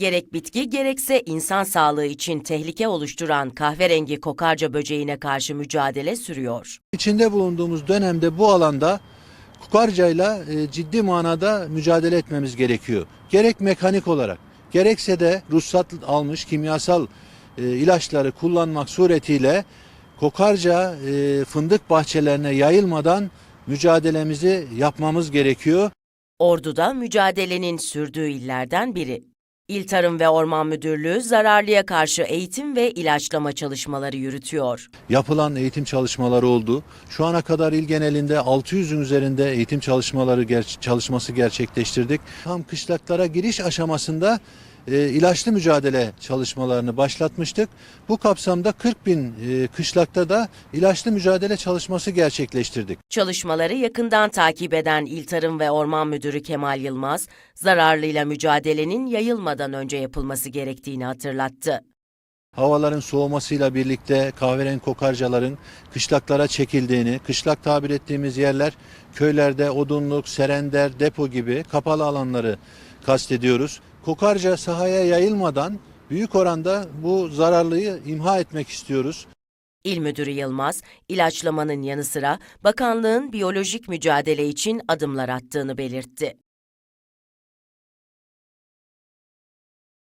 Gerek bitki gerekse insan sağlığı için tehlike oluşturan kahverengi kokarca böceğine karşı mücadele sürüyor. İçinde bulunduğumuz dönemde bu alanda kukarcayla e, ciddi manada mücadele etmemiz gerekiyor. Gerek mekanik olarak gerekse de ruhsat almış kimyasal e, ilaçları kullanmak suretiyle kokarca e, fındık bahçelerine yayılmadan mücadelemizi yapmamız gerekiyor. Ordu'da mücadelenin sürdüğü illerden biri. İl Tarım ve Orman Müdürlüğü zararlıya karşı eğitim ve ilaçlama çalışmaları yürütüyor. Yapılan eğitim çalışmaları oldu. Şu ana kadar il genelinde 600'ün üzerinde eğitim çalışmaları ger- çalışması gerçekleştirdik. Tam kışlaklara giriş aşamasında e, ilaçlı mücadele çalışmalarını başlatmıştık. Bu kapsamda 40 bin e, kışlakta da ilaçlı mücadele çalışması gerçekleştirdik. Çalışmaları yakından takip eden İl Tarım ve Orman Müdürü Kemal Yılmaz, zararlıyla mücadelenin yayılmadan önce yapılması gerektiğini hatırlattı. Havaların soğumasıyla birlikte kahverengi kokarcaların kışlaklara çekildiğini, kışlak tabir ettiğimiz yerler köylerde odunluk, serender, depo gibi kapalı alanları kastediyoruz. Kokarca sahaya yayılmadan büyük oranda bu zararlıyı imha etmek istiyoruz. İl Müdürü Yılmaz, ilaçlamanın yanı sıra bakanlığın biyolojik mücadele için adımlar attığını belirtti.